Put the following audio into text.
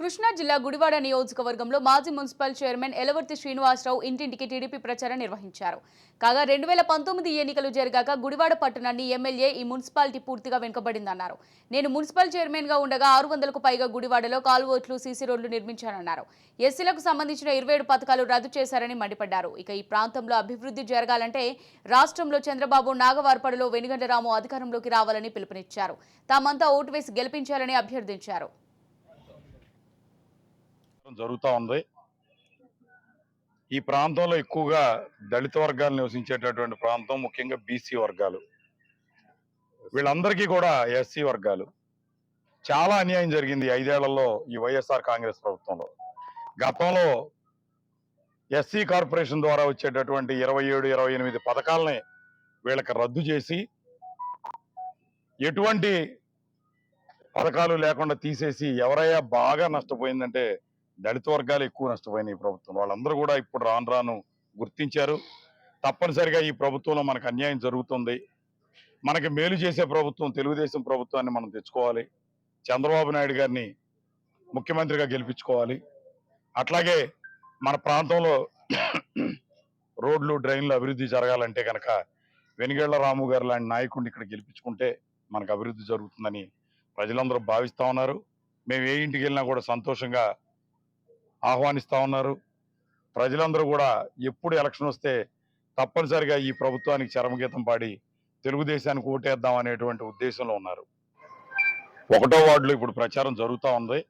కృష్ణా జిల్లా గుడివాడ నియోజకవర్గంలో మాజీ మున్సిపల్ చైర్మన్ ఎలవర్తి శ్రీనివాసరావు ఇంటింటికి టీడీపీ ప్రచారం నిర్వహించారు. కాగా రెండు వేల పంతొమ్మిది ఎన్నికలు జరిగాక గుడివాడ పట్టణాన్ని ఎమ్మెల్యే ఈ మున్సిపాలిటీ పూర్తిగా వెనుకబడిందన్నారు. నేను మున్సిపల్ చైర్మన్గా ఉండగా ఆరు వందలకు పైగా గుడివాడలో కాల్వోట్లు సీసీ రోడ్లు నిర్మించానన్నారు. ఎస్సీలకు సంబంధించిన ఇరవై ఏడు పథకాలు రద్దు చేశారని మండిపడ్డారు. ఇక ఈ ప్రాంతంలో అభివృద్ధి జరగాలంటే రాష్ట్రంలో చంద్రబాబు నాగవార్పడలో వెనుగండరాము అధికారంలోకి రావాలని పిలుపునిచ్చారు. తామంతా ఓటు వేసి గెలిపించాలని అభ్యర్థించారు. జరుగుతూ ఉంది. ఈ ప్రాంతంలో ఎక్కువగా దళిత వర్గాలు నివసించేటటువంటి ప్రాంతం ముఖ్యంగా బీసీ వర్గాలు. వీళ్ళందరికీ కూడా ఎస్సీ వర్గాలు. చాలా అన్యాయం జరిగింది ఐదేళ్ళలో ఈ వైఎస్ఆర్ కాంగ్రెస్ ప్రభుత్వంలో. గతంలో ఎస్సీ కార్పొరేషన్ ద్వారా వచ్చేటటువంటి ఇరవై ఏడు ఇరవై ఎనిమిది పథకాలని వీళ్ళకి రద్దు చేసి ఎటువంటి పథకాలు లేకుండా తీసేసి ఎవరయ్యా బాగా నష్టపోయిందంటే దళిత వర్గాలు ఎక్కువ నష్టపోయినాయి ఈ ప్రభుత్వం. వాళ్ళందరూ కూడా ఇప్పుడు రాను రాను గుర్తించారు. తప్పనిసరిగా ఈ ప్రభుత్వంలో మనకు అన్యాయం జరుగుతుంది. మనకి మేలు చేసే ప్రభుత్వం తెలుగుదేశం ప్రభుత్వాన్ని మనం తెచ్చుకోవాలి. చంద్రబాబు నాయుడు గారిని ముఖ్యమంత్రిగా గెలిపించుకోవాలి. అట్లాగే మన ప్రాంతంలో రోడ్లు డ్రైన్లు అభివృద్ధి జరగాలంటే కనుక వెనుగళ్ళ రాము గారు లాంటి నాయకుడిని ఇక్కడ గెలిపించుకుంటే మనకు అభివృద్ధి జరుగుతుందని ప్రజలందరూ భావిస్తూ ఉన్నారు. మేము ఏ ఇంటికి వెళ్ళినా కూడా సంతోషంగా ఆహ్వానిస్తూ ఉన్నారు. ప్రజలందరూ కూడా ఎప్పుడు ఎలక్షన్ వస్తే తప్పనిసరిగా ఈ ప్రభుత్వానికి చరమగీతం పాడి తెలుగుదేశానికి ఓటేద్దాం అనేటువంటి ఉద్దేశంలో ఉన్నారు. ఒకటో వార్డులో ఇప్పుడు ప్రచారం జరుగుతూ ఉంది.